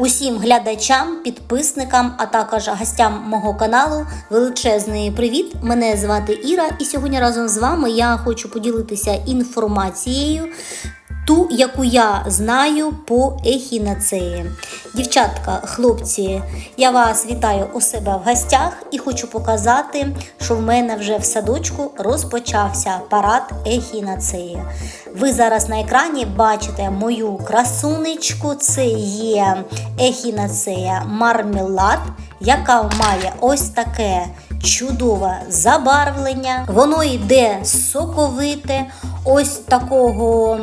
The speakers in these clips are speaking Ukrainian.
Усім глядачам, підписникам, а також гостям мого каналу величезний привіт! Мене звати Іра, і сьогодні разом з вами я хочу поділитися інформацією, ту, яку я знаю по ехінацеї. Дівчатка, хлопці, я вас вітаю у себе в гостях і хочу показати, що в мене вже в садочку розпочався парад ехінацеї. Ви зараз на екрані бачите мою красунечку. Це є ехінацея мармелад, яка має ось таке чудове забарвлення. Воно йде соковите, ось такого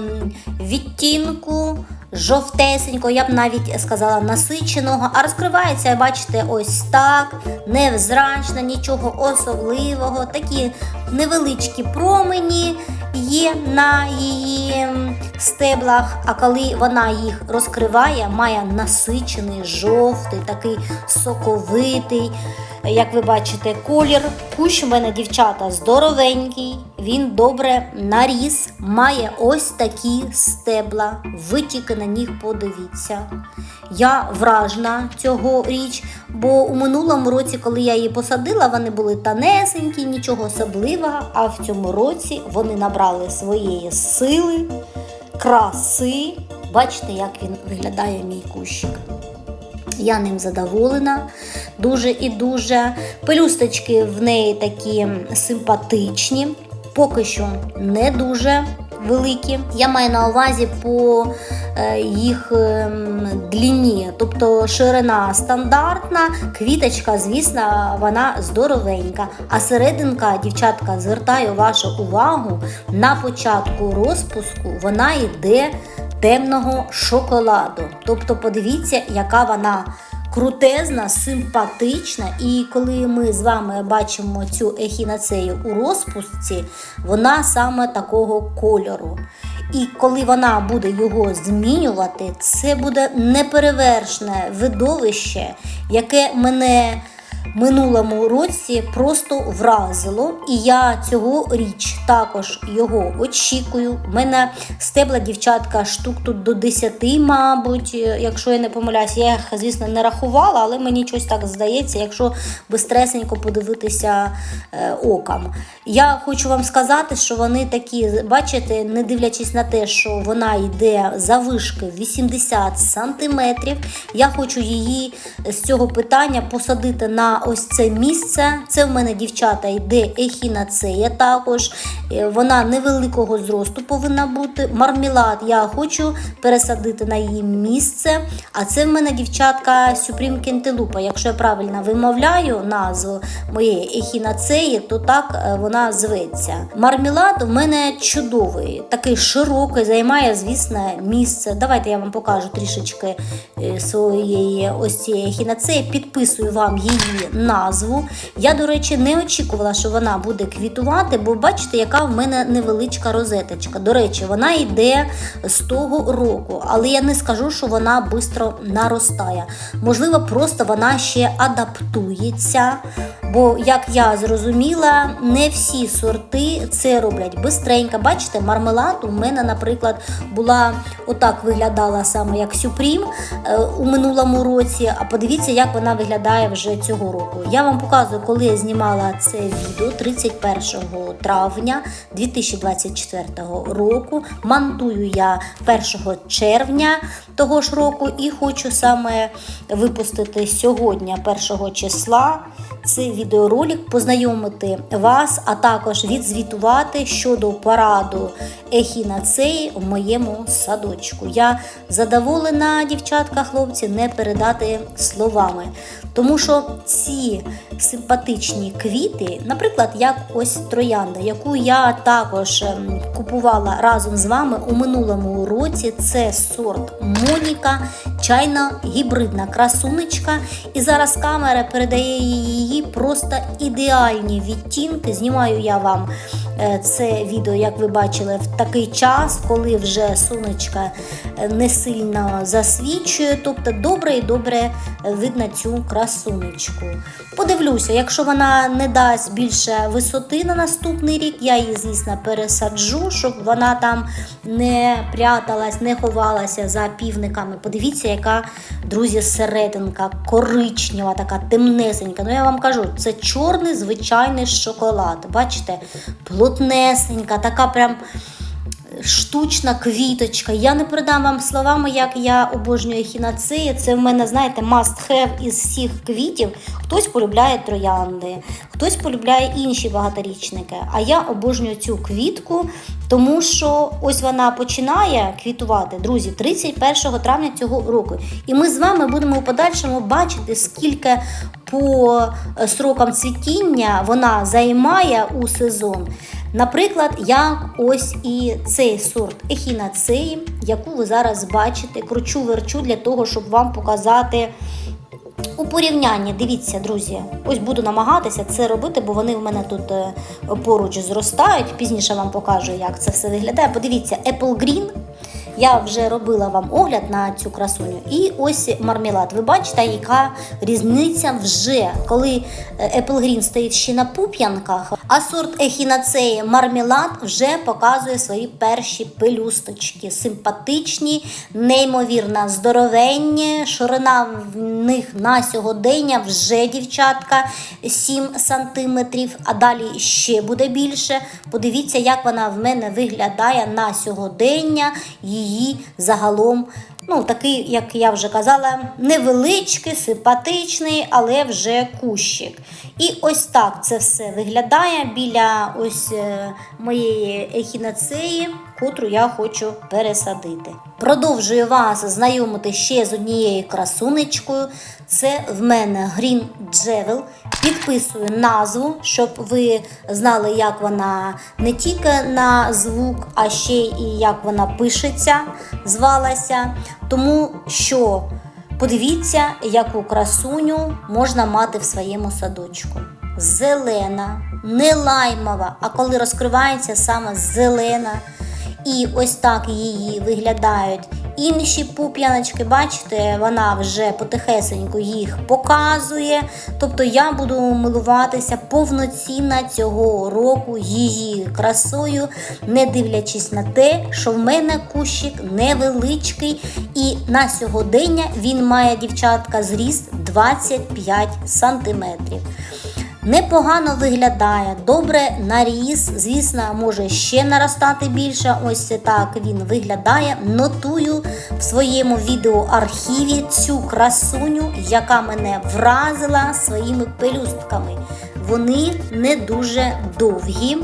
відтінку. Жовтесенького, я б навіть сказала насиченого, а розкривається, бачите, ось так, невзрачно, нічого особливого. Такі невеличкі промені є на її стеблах, а коли вона їх розкриває, має насичений жовтий, такий соковитий. Як ви бачите, колір. Кущ у мене, дівчата, здоровенький, він добре наріс, має ось такі стебла. Ви тільки на них подивіться. Я вражена цього річ, бо у минулому році, коли я її посадила, вони були танесенькі, нічого особливого. А в цьому році вони набрали своєї сили, краси. Бачите, як він виглядає, мій кущик. Я ним задоволена дуже і дуже. Пелюсточки в неї такі симпатичні, поки що не дуже великі. Я маю на увазі по їх ем, длині, тобто ширина стандартна, квіточка, звісно, вона здоровенька. А серединка, дівчатка, звертаю вашу увагу, на початку розпуску вона йде темного шоколаду. Тобто, подивіться, яка вона крутезна, симпатична. І коли ми з вами бачимо цю ехінацею у розпустці, вона саме такого кольору. І коли вона буде його змінювати, це буде неперевершне видовище, яке мене минулому році просто вразило, і я цьогоріч також його очікую. У мене стебла дівчатка штук тут до 10, мабуть, якщо я не помиляюсь, я їх, звісно, не рахувала, але мені щось так здається, якщо бистресенько подивитися е, оком. Я хочу вам сказати, що вони такі, бачите, не дивлячись на те, що вона йде завишки 80 сантиметрів. Я хочу її з цього питання посадити на ось це місце. Це в мене дівчата йде ехінацея також. Е, Вона невеликого зросту повинна бути. Мармелад я хочу пересадити на її місце. А це в мене дівчатка Supreme Кентелупа. Якщо я правильно вимовляю назву моєї ехінацеї, то так е, вона зветься. Мармелад в мене чудовий, такий широкий, займає, звісно, місце. Давайте я вам покажу трішечки е, своєї ось цієї ехінацеї. Підписую вам її назву. Я, до речі, не очікувала, що вона буде квітувати, бо бачите, яка в мене невеличка розеточка. До речі, вона йде з того року, але я не скажу, що вона швидко наростає. Можливо, просто вона ще адаптується. Бо, як я зрозуміла, не всі сорти це роблять бистренько. Бачите, мармелад у мене, наприклад, була отак виглядала саме як Сюпрім е, у минулому році. А подивіться, як вона виглядає вже цього року. Я вам показую, коли я знімала це відео 31 травня 2024 року. Монтую я 1 червня того ж року і хочу саме випустити сьогодні, 1 числа. Цей відеоролик познайомити вас, а також відзвітувати щодо параду ехінацеї в моєму садочку. Я задоволена, дівчатка, хлопці, не передати словами. Тому що ці симпатичні квіти, наприклад, як ось троянда, яку я також ем, купувала разом з вами у минулому році, це сорт Моніка, чайна гібридна красунечка. І зараз камера передає її просто ідеальні відтінки. Знімаю я вам це відео, як ви бачили, в такий час, коли вже сонечко е, не сильно засвічує. Тобто добре і добре видно цю красунечку. Подивлюся, якщо вона не дасть більше висоти на наступний рік, я її, звісно, пересаджу, щоб вона там не пряталась, не ховалася за півниками. Подивіться, яка, друзі, серединка, коричнева, така темнесенька. Ну, я вам кажу, це чорний звичайний шоколад. Бачите, плотнесенька, така прям штучна квіточка. Я не передам вам словами, як я обожнюю хінацеї. Це в мене, знаєте, must have із всіх квітів. Хтось полюбляє троянди, хтось полюбляє інші багаторічники. А я обожнюю цю квітку, тому що ось вона починає квітувати, друзі, 31 травня цього року. І ми з вами будемо у подальшому бачити, скільки по е, срокам цвітіння вона займає у сезон. Наприклад, як ось і цей сорт ехінацеї, яку ви зараз бачите, кручу верчу для того, щоб вам показати у порівнянні. Дивіться, друзі, ось буду намагатися це робити, бо вони в мене тут е, поруч зростають. Пізніше вам покажу, як це все виглядає. Подивіться, Apple Green. Я вже робила вам огляд на цю красуню. І ось мармелад. Ви бачите, яка різниця вже, коли е, Apple Green стоїть ще на пуп'янках, а сорт ехінацеї мармелад вже показує свої перші пелюсточки. Симпатичні, неймовірно здоровенні. Ширина в них на сьогодення вже дівчатка 7 сантиметрів, а далі ще буде більше. Подивіться, як вона в мене виглядає на сьогодення. Її загалом, ну, такий, як я вже казала, невеличкий, симпатичний, але вже кущик. І ось так це все виглядає біля ось е, моєї ехінацеї, котру я хочу пересадити. Продовжую вас знайомити ще з однією красунечкою. Це в мене Green Джевел. Підписую назву, щоб ви знали, як вона не тільки на звук, а ще і як вона пишеться, звалася. Тому що подивіться, яку красуню можна мати в своєму садочку. Зелена, не лаймова, а коли розкривається саме зелена. І ось так її виглядають інші пуп'яночки. Бачите, вона вже потихесеньку їх показує. Тобто я буду милуватися повноцінно цього року її красою, не дивлячись на те, що в мене кущик невеличкий, і на сьогодення він має дівчатка зріст 25 сантиметрів. Непогано виглядає, добре наріс, звісно, може ще наростати більше. Ось так він виглядає. Нотую в своєму відеоархіві цю красуню, яка мене вразила своїми пелюстками. Вони не дуже довгі,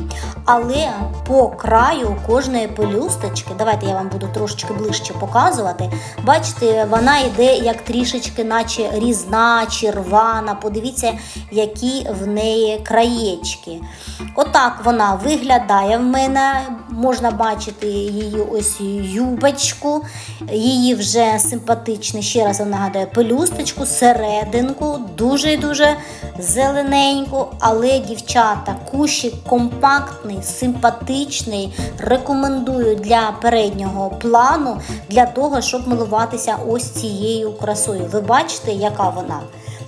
але по краю кожної пелюсточки, давайте я вам буду трошечки ближче показувати. Бачите, вона йде як трішечки, наче різна, червана. Подивіться, які в неї краєчки. Отак вона виглядає в мене. Можна бачити її ось юбочку, її вже симпатичне, ще раз я нагадую, пелюсточку, серединку, дуже-дуже зелененьку, але дівчата, кущик компактний, симпатичний. Рекомендую для переднього плану, для того, щоб милуватися ось цією красою. Ви бачите, яка вона?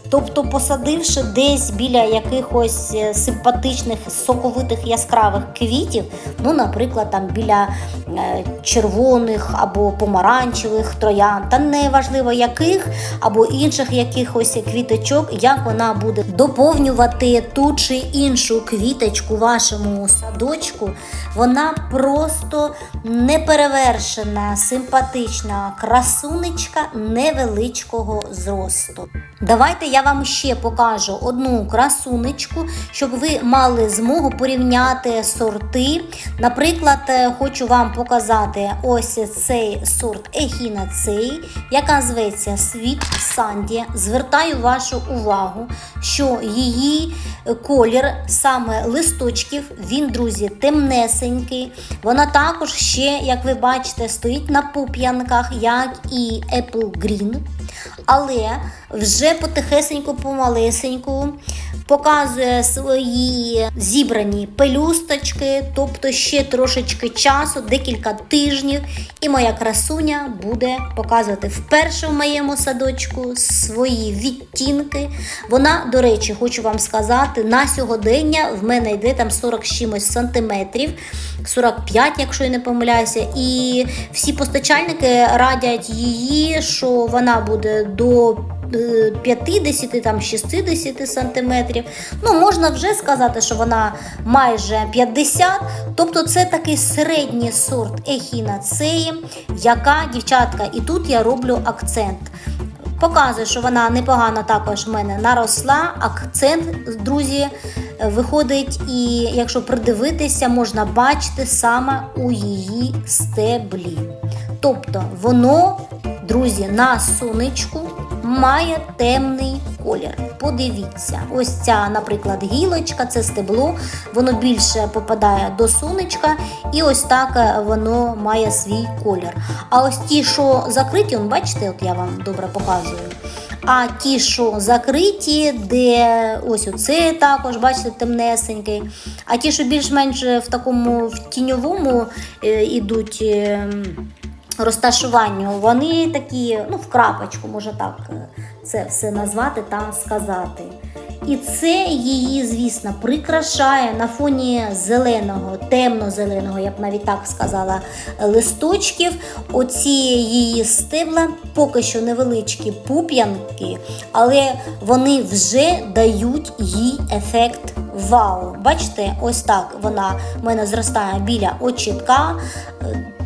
Тобто, посадивши десь біля якихось е, симпатичних, соковитих яскравих квітів, ну, наприклад, там біля е, червоних або помаранчевих троян, та неважливо яких, або інших якихось квіточок, як вона буде доповнювати ту чи іншу квіточку вашому садочку, вона просто неперевершена, симпатична красунечка невеличкого зросту. Давайте я вам ще покажу одну красунечку, щоб ви мали змогу порівняти сорти. Наприклад, е, хочу вам показати ось цей сорт ехінацеї, яка зветься Sweet Sandy. Звертаю вашу увагу, що її колір саме листочків, він, друзі, темнесенький. Вона також ще, як ви бачите, стоїть на пуп'янках, як і Apple Green. але вже потихесеньку, помалесеньку показує свої зібрані пелюсточки, тобто ще трошечки часу, декілька тижнів, і моя красуня буде показувати вперше в моєму садочку свої відтінки. Вона, до речі, хочу вам сказати, на сьогодення в мене йде там 40 з чимось сантиметрів, 45, якщо я не помиляюся. І всі постачальники радять її, що вона буде до 50 там 60 сантиметрів. Ну, можна вже сказати, що вона майже 50. Тобто це такий середній сорт ехінацеї, яка дівчатка, і тут я роблю акцент. Показує, що вона непогано також в мене наросла. Акцент, друзі, виходить, і якщо придивитися, можна бачити саме у її стеблі. Тобто воно, друзі, на сонечку має темний колір. Подивіться, ось ця, наприклад, гілочка, це стебло, воно більше попадає до сонечка, і ось так е, воно має свій колір. А ось ті, що закриті, он, бачите, от я вам добре показую. А ті, що закриті, де ось оце також, бачите, темнесенький. А ті, що більш-менш в такому в тіньовому е, ідуть. Розташуванню, вони такі, ну, в крапочку, може так е, це все назвати та сказати. І це її, звісно, прикрашає на фоні зеленого, темно-зеленого, я б навіть так сказала, листочків. Оці її стебла поки що невеличкі пуп'янки, але вони вже дають їй ефект вау. Бачите, ось так вона в мене зростає біля очітка.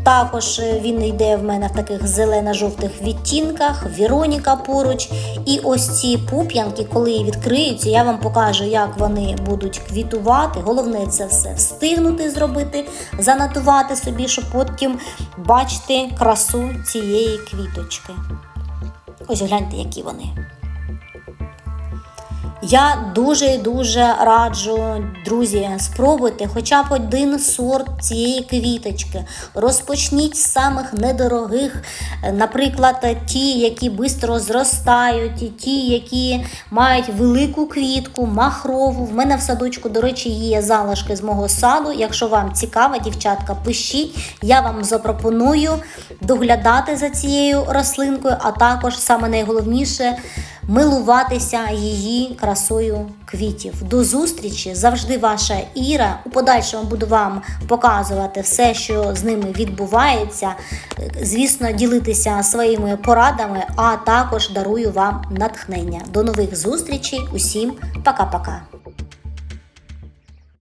Також він йде в мене в таких зелено-жовтих відтінках, Віроніка поруч. І ось ці пуп'янки, коли відкриються, я вам покажу, як вони будуть квітувати. Головне це все встигнути зробити, занотувати собі, щоб потім бачити красу цієї квіточки. Ось гляньте, які вони. Я дуже дуже раджу, друзі, спробуйте хоча б один сорт цієї квіточки. Розпочніть з самих недорогих, наприклад, ті, які швидко зростають, і ті, які мають велику квітку, махрову. В мене в садочку, до речі, є залишки з мого саду. Якщо вам цікаво, дівчатка, пишіть. Я вам запропоную доглядати за цією рослинкою, а також саме найголовніше милуватися її красою квітів. До зустрічі! Завжди ваша Іра. У подальшому буду вам показувати все, що з ними відбувається. Звісно, ділитися своїми порадами, а також дарую вам натхнення. До нових зустрічей. Усім пока-пока.